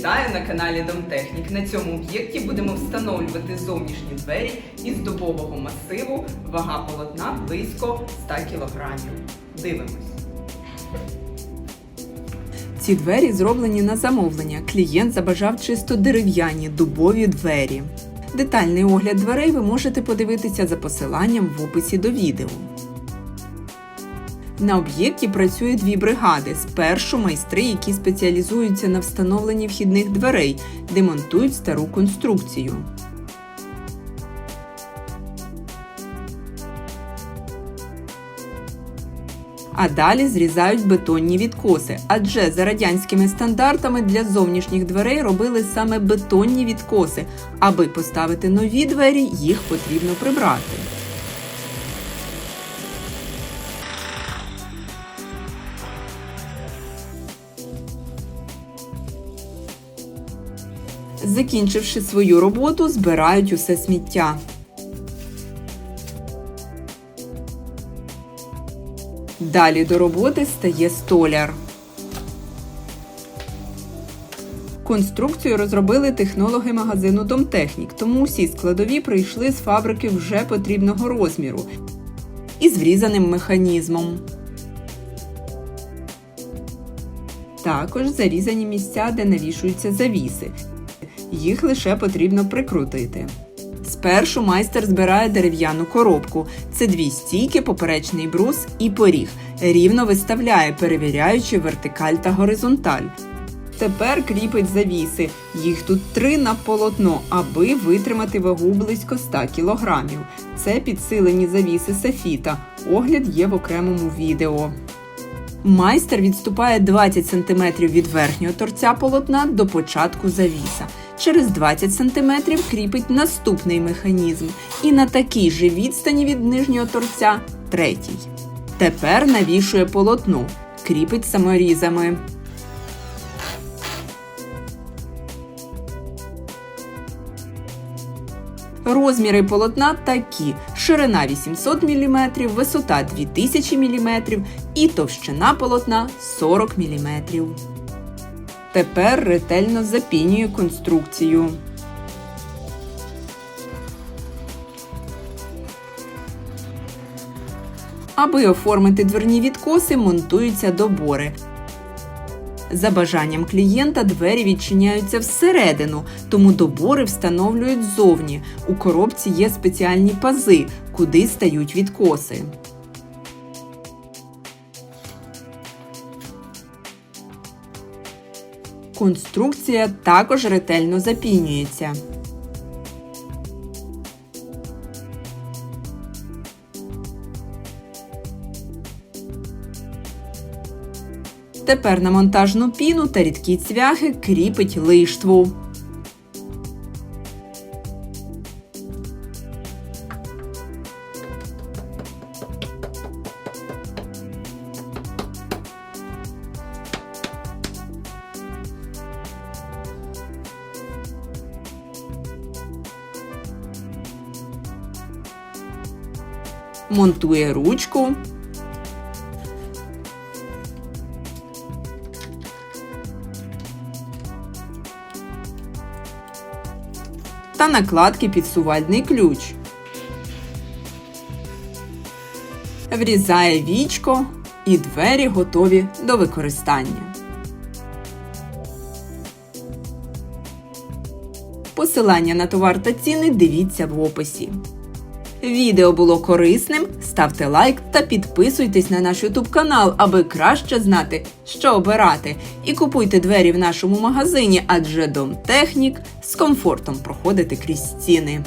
Вітаю на каналі Домтехнік. На цьому об'єкті будемо встановлювати зовнішні двері із дубового масиву. Вага полотна близько 100 кг. Дивимось. Ці двері зроблені на замовлення. Клієнт забажав чисто дерев'яні дубові двері. Детальний огляд дверей ви можете подивитися за посиланням в описі до відео. На об'єкті працює дві бригади. Спершу майстри, які спеціалізуються на встановленні вхідних дверей, демонтують стару конструкцію. А далі зрізають бетонні відкоси, адже за радянськими стандартами для зовнішніх дверей робили саме бетонні відкоси. Аби поставити нові двері, їх потрібно прибрати. Закінчивши свою роботу, збирають усе сміття. Далі до роботи стає столяр. Конструкцію розробили технологи магазину Домтехнік, тому усі складові прийшли з фабрики вже потрібного розміру із врізаним механізмом. Також зарізані місця, де навішуються завіси. Їх лише потрібно прикрутити. Спершу майстер збирає дерев'яну коробку. Це дві стійки, поперечний брус і поріг. Рівно виставляє, перевіряючи вертикаль та горизонталь. Тепер кріпить завіси. Їх тут три на полотно, аби витримати вагу близько 100 кг. Це підсилені завіси софіта. Огляд є в окремому відео. Майстер відступає 20 см від верхнього торця полотна до початку завіса. Через 20 см кріпить наступний механізм. І на такій же відстані від нижнього торця третій. Тепер навішує полотно, кріпить саморізами. Розміри полотна такі: ширина 800 мм, висота 2000 мм і товщина полотна 40 мм. Тепер ретельно запінює конструкцію. Аби оформити дверні відкоси, монтуються добори. За бажанням клієнта двері відчиняються всередину, тому добори встановлюють ззовні. У коробці є спеціальні пази, куди стають відкоси. Конструкція також ретельно запінюється. Тепер на монтажну піну та рідкі цвяхи кріпить лиштву. Монтує ручку. та накладки підсувальний ключ. Врізає вічко і двері готові до використання. Посилання на товар та ціни дивіться в описі. Відео було корисним. Ставте лайк та підписуйтесь на наш YouTube канал, аби краще знати, що обирати. І купуйте двері в нашому магазині, адже Домтехнік з комфортом проходити крізь стіни.